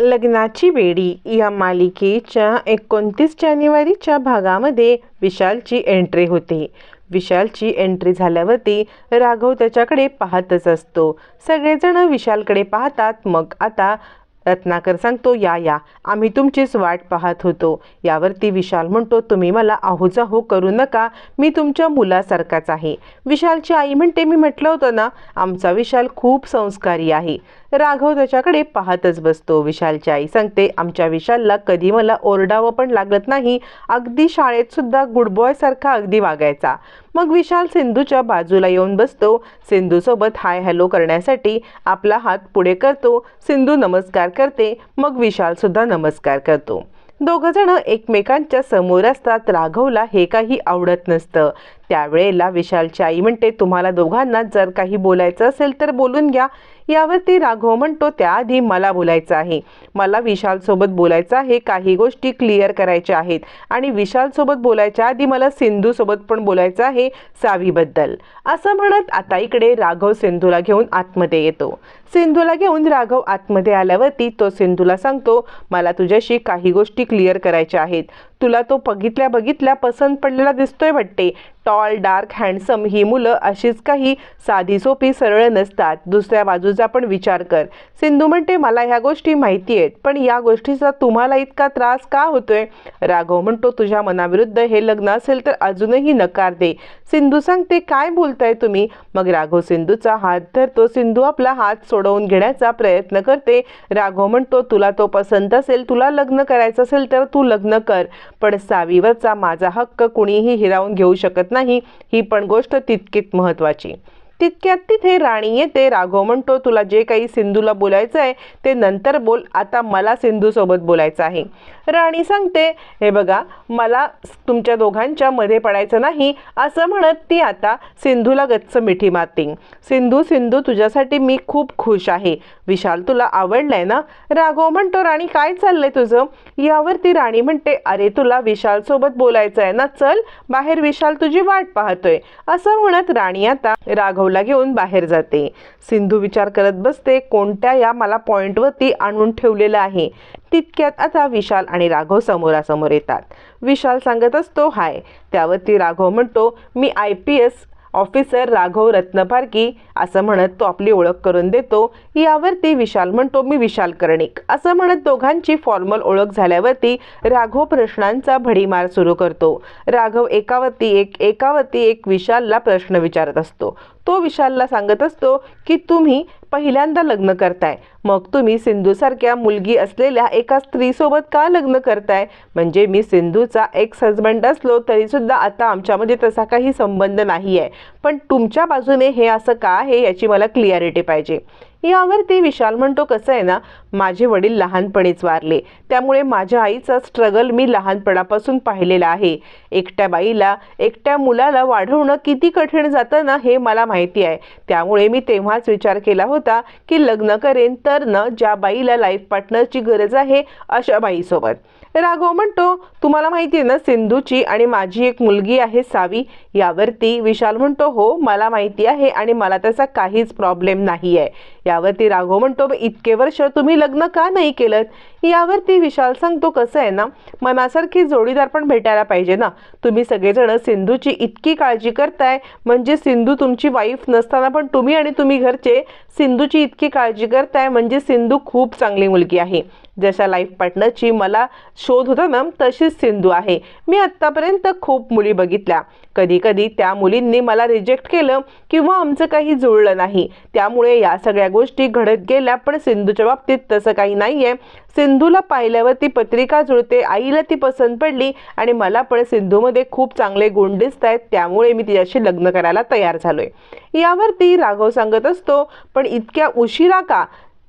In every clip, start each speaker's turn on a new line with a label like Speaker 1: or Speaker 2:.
Speaker 1: लग्नाची बेडी या मालिकेच्या एकोणतीस जानेवारीच्या भागामध्ये विशालची एंट्री होते. विशालची एंट्री झाल्यावरती राघव त्याच्याकडे पाहतच असतो. सगळेजण विशालकडे पाहतात. मग आता रत्नाकर सांगतो या या आम्ही तुमचीच वाट पाहत होतो. यावरती विशाल म्हणतो तुम्ही मला आहोजाहो करू नका. मी तुमच्या मुलासारखाच आहे. विशालची आई म्हणते मी म्हटलं होतं ना आमचा विशाल खूप संस्कारी आहे. राघव त्याच्याकडे पाहतच बसतो. विशालची आई सांगते आमच्या विशालला कधी मला ओरडावं पण लागत नाही. अगदी शाळेत सुद्धा गुड सारखा अगदी वागायचा. मग विशाल सिंधूच्या बाजूला येऊन बसतो. सिंधूसोबत हाय हॅलो करण्यासाठी आपला हात पुढे करतो. सिंधू नमस्कार करते. मग विशालसुद्धा नमस्कार करतो. दोघंजणं एकमेकांच्या समोर असतात. राघवला हे काही आवडत नसतं. त्यावेळेला विशालची आई म्हणते तुम्हाला दोघांना जर काही बोलायचं असेल तर बोलून घ्या. यावरती राघव म्हणतो त्याआधी मला बोलायचं आहे. मला विशालसोबत बोलायचं आहे. काही गोष्टी क्लिअर करायच्या आहेत. आणि विशालसोबत बोलायच्या आधी मला सिंधूसोबत पण बोलायचं आहे सावीबद्दल. असं म्हणत आता इकडे राघव सिंधूला घेऊन आतमध्ये येतो. सिंधूला घेऊन राघव आतमध्ये आल्यावरती तो सिंधूला सांगतो मला तुझ्याशी काही गोष्टी क्लिअर करायच्या आहेत. तुला तो बघितल्या बघितल्या पसंत पडलेला दिसतोय वाटते टॉल डार्क हँडसम ही मुलं अशीच काही साधी सोपी सरळ नसतात. दुसऱ्या बाजूचा पण विचार कर. सिंधू म्हणते मला ह्या गोष्टी माहिती आहेत पण या गोष्टीचा तुम्हाला इतका त्रास का होतोय? राघव म्हणतो तुझ्या मनाविरुद्ध हे लग्न असेल तर अजूनही नकार दे. सिंधू सांगते काय बोलताय तुम्ही? मग राघव सिंधूचा हात धरतो. सिंधू आपला हात सोडवून घेण्याचा प्रयत्न करते. राघव म्हणतो तुला तो पसंत असेल तुला लग्न करायचं असेल तर तू लग्न कर. पण सावीवरचा माझा हक्क कुणीही हिरावून घेऊ शकत नाही. ही पण गोष्ट तितकीच महत्त्वाची. तितक्यात तिथे राणी येते. राघव म्हणतो तुला जे काही सिंधूला बोलायचं आहे ते नंतर बोल. आता मला सिंधूसोबत बोलायचं आहे. राणी सांगते हे बघा मला तुमच्या दोघांच्या मध्ये पडायचं नाही. असं म्हणत ती आता सिंधूला गच्च मिठी मारते. सिंधू सिंधू तुझ्यासाठी मी खूप खुश आहे. विशाल तुला आवडलंय ना? राघव म्हणतो राणी काय चाललंय तुझं? यावरती राणी म्हणते अरे तुला विशालसोबत बोलायचं आहे ना चल. बाहेर विशाल तुझी वाट पाहतोय. असं म्हणत राणी आता राघवला घेऊन बाहेर जाते. सिंधू विचार करत बसते कोणत्या या मला पॉईंटवरती आणून ठेवलेलं आहे? तितक्यात आता विशाल आणि राघव समोरासमोर येतात. विशाल सांगत असतो हाय. त्यावरती राघव म्हणतो मी I P S officer Raghav Ratnaparkhi असं म्हणत तो आपली ओळख करून देतो. यावरती विशाल म्हणतो मी विशाल कर्णिक. असं म्हणत दोघांची फॉर्मल ओळख झाल्यावरती राघव प्रश्नांचा भडीमार सुरू करतो. राघव एकावरती एक एकावरती एक विशालला प्रश्न विचारत असतो. तो विशालला सांगत असतो की तुम्ही पहिल्यांदा लग्न करताय. मग तुम्ही सिंधूसारख्या मुलगी असलेल्या एका स्त्रीसोबत का लग्न करताय? म्हणजे मी सिंधूचा एक्स हजबंड असलो तरीसुद्धा आता आमच्यामध्ये तसा काही संबंध नाही आहे पण तुमच्या बाजूने हे असं का आहे याची मला क्लिअरिटी पाहिजे. यावरती विशाल म्हणतो कसं आहे ना माझे वडील लहानपणीच वारले. त्यामुळे माझ्या आईचा स्ट्रगल मी लहानपणापासून पाहिलेला आहे. एकट्या बाईला एकट्या मुलाला वाढवणं किती कठीण जातं ना हे मला माहिती आहे. त्यामुळे मी तेव्हाच विचार केला होता की लग्न करेन तर न ज्या बाईला लाईफ पार्टनरची गरज आहे अशा बाईसोबत. राघव म्हणतो तुम्हाला माहिती आहे ना सिंधूची आणि माझी एक मुलगी आहे सावी. यावरती विशाल म्हणतो हो मला माहिती आहे आणि मला त्याचा काहीच प्रॉब्लेम नाही आहे यावरती राघव म्हणतो इतके वर्ष तुम्ही लग्न का नाही केलं यावरती विशाल सांगतो कसं आहे ना मनासारखी जोडीदार पण भेटायला पाहिजे ना. तुम्ही सगळेजण सिंधूची इतकी काळजी करताय म्हणजे सिंधू तुमची वाईफ नसताना पण तुम्ही आणि तुम्ही घरचे सिंधूची इतकी काळजी करताय म्हणजे सिंधू खूप चांगली मुलगी आहे. जशा लाईफ पार्टनरची मला शोध होता ना तशीच सिंधू आहे. मी आत्तापर्यंत खूप मुली बघितल्या. कधी कधी त्या मुलींनी मला रिजेक्ट केलं किंवा आमचं काही जुळलं नाही. त्यामुळे या सगळ्या गोष्टी घडत गेल्या पण सिंधूच्या बाबतीत तसं काही नाही आहे सिंधूला पाहिल्यावर ती पत्रिका जुळते आईला ती पसंत पडली आणि मला पण सिंधूमध्ये खूप चांगले गुण दिसत आहेत त्यामुळे मी तिच्याशी लग्न करायला तयार झालोय. यावरती राघव सांगत असतो पण इतक्या उशिरा का?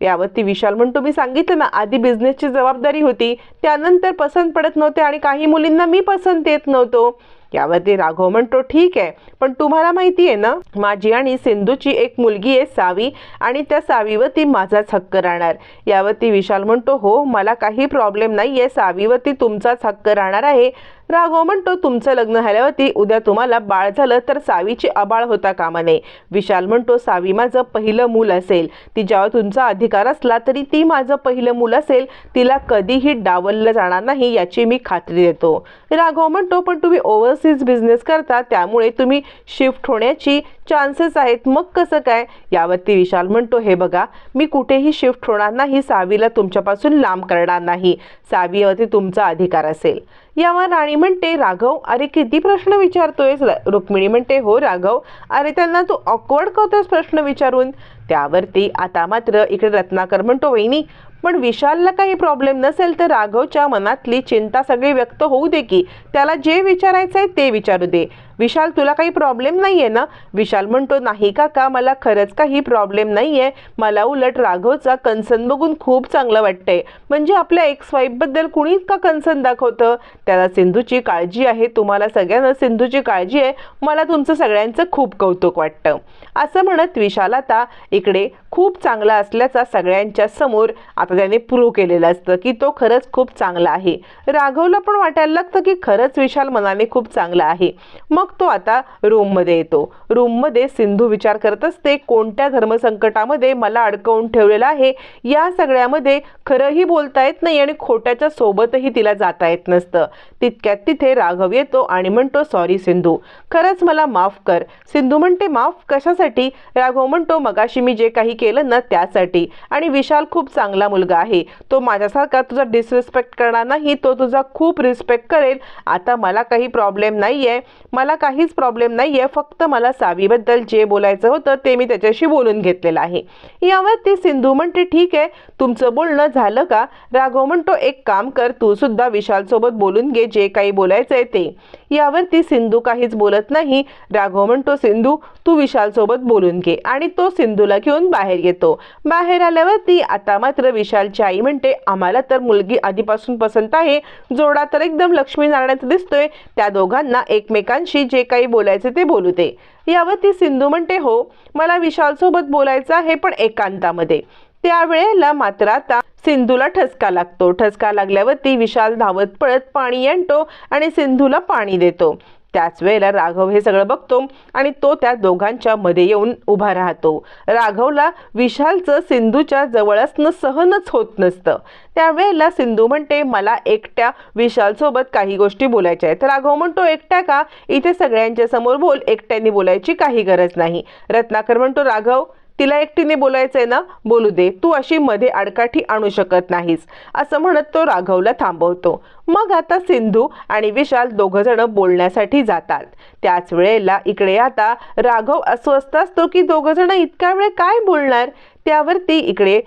Speaker 1: यावरती विशाल म्हणतो मी सांगितलं ना आधी बिझनेसची जबाबदारी होती. त्यानंतर पसंत पडत नव्हते आणि काही मुलींना मी पसंत येत नव्हतो. यावरती राघव म्हणतो ठीक आहे पण तुम्हाला माहिती आहे ना माझी आणि सिंधूची एक मुलगी आहे सावी आणि त्या सावीवरती माझाच हक्क राहणार. यावरती विशाल म्हणतो हो मला काही प्रॉब्लेम नाही आहे सावीवरती तुमचाच हक्क राहणार आहे. राघव म्हणतो तुमचं लग्न झाल्यावरती उद्या तुम्हाला बाळ झालं तर सावीची अबाळ होता कामा नये. विशाल म्हणतो सावी माझं पहिलं मूल असेल. ती जेव्हा तुमचा अधिकार असला तरी ती माझं पहिलं मूल असेल. तिला कधीही डावललं जाणार नाही याची मी खात्री देतो. राघव म्हणतो पण तुम्ही ओव्हरसीज बिझनेस करता त्यामुळे तुम्ही शिफ्ट होण्याची चान्सेस आहेत. मग कसं काय? यावरती विशाल म्हणतो हे बघा मी कुठेही शिफ्ट होणार नाही सावीला तुमच्यापासून लांब करणार नाही. सावीवरती तुमचा अधिकार असेल. यावर राणी म्हणते राघव अरे किती प्रश्न विचारतोयस? र- रुक्मिणी म्हणते हो राघव अरे त्यांना तू ऑकवर्ड करतोस प्रश्न विचारून? त्यावरती आता मात्र इकडे रत्नाकर म्हणतो वहिनी पण विशालला काही प्रॉब्लेम नसेल तर राघवच्या मनातली चिंता सगळी व्यक्त होऊ दे की त्याला जे विचारायचं आहे ते विचारू दे. विशाल तुला काही प्रॉब्लेम नाही आहे ना? विशाल म्हणतो नाही काका मला खरंच काही प्रॉब्लेम नाही आहे मला उलट राघवचा कन्सर्न बघून खूप चांगलं वाटतंय. म्हणजे आपल्या एक्स वाईफबद्दल कुणी का कन्सर्न दाखवतं? त्याला सिंधूची काळजी आहे. तुम्हाला सगळ्यांना सिंधूची काळजी आहे. मला तुमचं सगळ्यांचं खूप कौतुक वाटतं. असं म्हणत विशाल आता इकडे खूप चांगला असल्याचा सगळ्यांच्या समोर आता त्याने प्रूव्ह केलेलं असतं की तो खरंच खूप चांगला आहे. राघवला पण वाटायला लागतं की खरंच विशाल मनाने खूप चांगला आहे. मग तो आता रूममध्ये येतो. रूममध्ये सिंधू विचार करत असते कोणत्या धर्मसंकटामध्ये मला अडकवून ठेवलेलं आहे? या सगळ्यामध्ये खरंही बोलता येत नाही आणि खोट्याच्या सोबतही तिला जाता येत नसतं. तितक्यात तिथे राघव येतो आणि म्हणतो सॉरी सिंधू. खरंच मला माफ कर. सिंधू म्हणते माफ? कशासाठी? राघव म्हणतो मगाशी मी जे काही केलं ना त्यासाठी. आणि विशाल खूप चांगला मुलगा आहे. तो माझ्यासारखा तुझा डिसरिस्पेक्ट करणार नाही तो तुझा खूप रिस्पेक्ट करेल. आता मला काही प्रॉब्लेम नाही आहे मला काहीच प्रॉब्लेम नाही आहे फक्त मला सावीबद्दल जे बोलायचं होतं ते मी त्याच्याशी बोलून घेतलेलं आहे. यावर ती सिंधू म्हणते ठीक आहे तुमचं बोलणं झालं का? राघव म्हणतो एक काम कर तू सुद्धा विशालसोबत बोलून घे जे काही बोलायचं आहे ते. यावर ती सिंधू काहीच बोलत नाही. राघव म्हणतो सिंधू तू विशालसोबत बोलून घे आणि तो सिंधूला घेऊन बाहेर येतो. बाहेर आल्यावर ती आता मात्र विशालची आई म्हणते आम्हाला तर मुलगी आधीपासून पसंत आहे. जोडा तर एकदम लक्ष्मीनारायणाचा दिसतोय. त्या दोघांना एकमेकांशी जे काही बोलायचे ते बोलू दे. यावर ती सिंधू म्हणते हो मला विशालसोबत बोलायचं आहे पण एकांतामध्ये. त्यावेळेला मात्र आता सिंधूला ठसका लागतो. ठसका लागल्यावर ती विशाल धावत पळत पाणी आणतो आणि सिंधूला पाणी देतो. त्याच वेळेला राघव हे सगळं बघतो आणि तो त्या दोघांच्या मध्ये येऊन उभा राहतो. राघवला विशालचं सिंधूच्या जवळ असणं सहनच होत नसतं. त्यावेळेला सिंधू म्हणते मला एकट्या विशालसोबत काही गोष्टी बोलायच्या आहेत. राघव म्हणतो एकट्या का? इथे सगळ्यांच्या समोर बोल एकट्याने बोलायची काही गरज नाही. रत्नाकर म्हणतो राघव तिला एकटीने बोलायचंय ना बोलू दे तू अशी मध्ये आडकाठी आणू शकत नाहीस असं म्हणत तो राघवला थांबवतो. मग आता सिंधू आणि विशाल दोघं जण बोलण्यासाठी जातात. त्याच वेळेला इकडे आता राघव अस्वस्थ असतो की दोघं जण इतका वेळ काय बोलणार? त्यावरती इकडे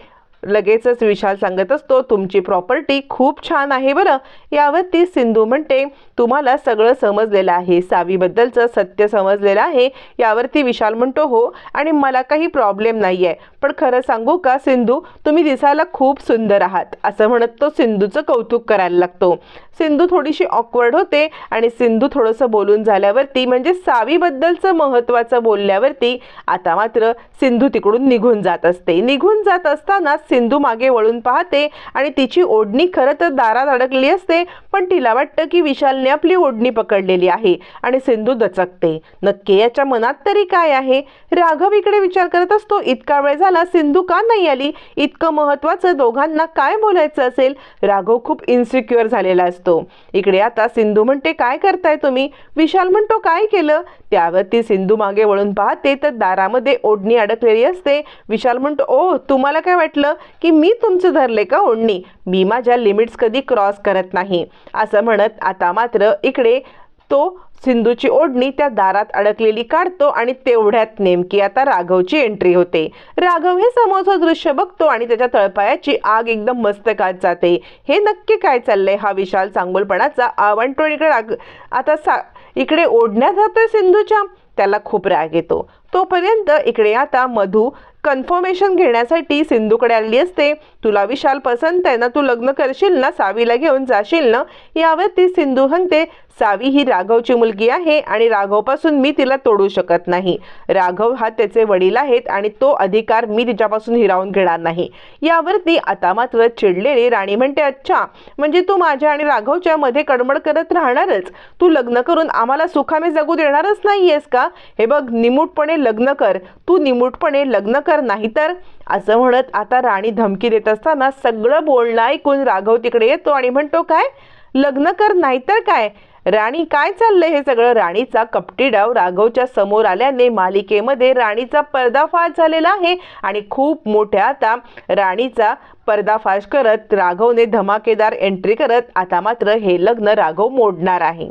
Speaker 1: लगेचच विशाल सांगत असतो तुमची प्रॉपर्टी खूप छान आहे बरं. यावरती सिंधू म्हणते तुम्हाला सगळं समजलेलं आहे सावीबद्दलचं सत्य समजलेलं आहे. यावरती विशाल म्हणतो हो आणि मला काही प्रॉब्लेम नाही आहे पण खरं सांगू का सिंधू तुम्ही दिसायला खूप सुंदर आहात. असं म्हणत तो सिंधूचं कौतुक करायला लागतो. सिंधू थोडीशी ऑकवर्ड होते आणि सिंधू थोडंसं बोलून झाल्यावरती म्हणजे सावीबद्दलचं महत्त्वाचं बोलल्यावरती आता मात्र सिंधू तिकडून निघून जात असते. निघून जात असताना सिंधू मागे वळून पाहते आणि तिची ओढणी खरं तर दारात अडकली असते पण तिला वाटतं की विशालने आपली ओढणी पकडलेली आहे आणि सिंधू दचकते. नक्की याच्या मनात तरी काय आहे? राघव इकडे विचार करत असतो इतका वेळ झाला सिंधू का नाही आली? इतकं महत्वाचं दोघांना काय बोलायचं असेल? राघव खूप इन्सिक्युअर झालेला असतो. इकडे आता सिंधू म्हणते काय करताय तुम्ही? विशाल म्हणतो काय केलं? त्यावरती सिंधू मागे वळून पाहते तर दारामध्ये ओढणी अडकलेली असते. विशाल म्हणतो ओ तुम्हाला काय वाटलं? की मी तुमचं धरले का ओढणी? मी माझ्या लिमिट्स कधी क्रॉस करत नाही. असं म्हणत आता मात्र इकडे तो सिंधूची ओढणी त्या दारात अडकलेली काढतो आणि तेवढ्यात नेमकी आता राघवची एंट्री होते. राघव हे समोरचं दृश्य बघतो आणि त्याच्या तळपायाची आग एकदम मस्तकात जाते. हे नक्की काय चाललंय हा विशाल चांगुलपणाचा आवंटो इकडे राग आता सा इकडे ओढण्यात जातोय सिंधूच्या. त्याला खूप राग येतो. तोपर्यंत इकडे आता मधू कन्फर्मेशन घेण्यासाठी सिंधूकडे आली असते. तुला विशाल पसंत आहे ना तू लग्न करशील ना सावीला घेऊन जाशील ना यावर ती सिंधू म्हणते सावी ही राघवची मुलगी आहे आणि राघवपासून मी तिला तोडू शकत नाही. राघव हा त्याचे वडील आहेत आणि तो अधिकार मी तिच्यापासून हिरावून घेणार नाही. यावरती आता मात्र चिडलेली राणी म्हणते अच्छा म्हणजे तू माझ्या आणि राघवच्या मध्ये कडमड करत राहणारच? तू लग्न करून आम्हाला सुखाने जगू देणारच नाहीयेस का? हे बघ निमूटपणे लग्न कर. तू निमूटपणे लग्न कर नाही तर असं म्हणत आता राणी धमकी देत असताना सगळं बोलणं ऐकून राघव तिकडे येतो आणि म्हणतो काय? लग्न कर नाहीतर काय? राणी काय चाललंय हे सगळं? राणीचा कपटी डाव राघवच्या समोर आल्याने मालिकेमध्ये राणीचा पर्दाफाश झालेला आहे आणि खूप मोठ्या आता राणीचा पर्दाफाश करत राघवने धमाकेदार एंट्री करत आता मात्र हे लग्न राघव मोडणार आहे.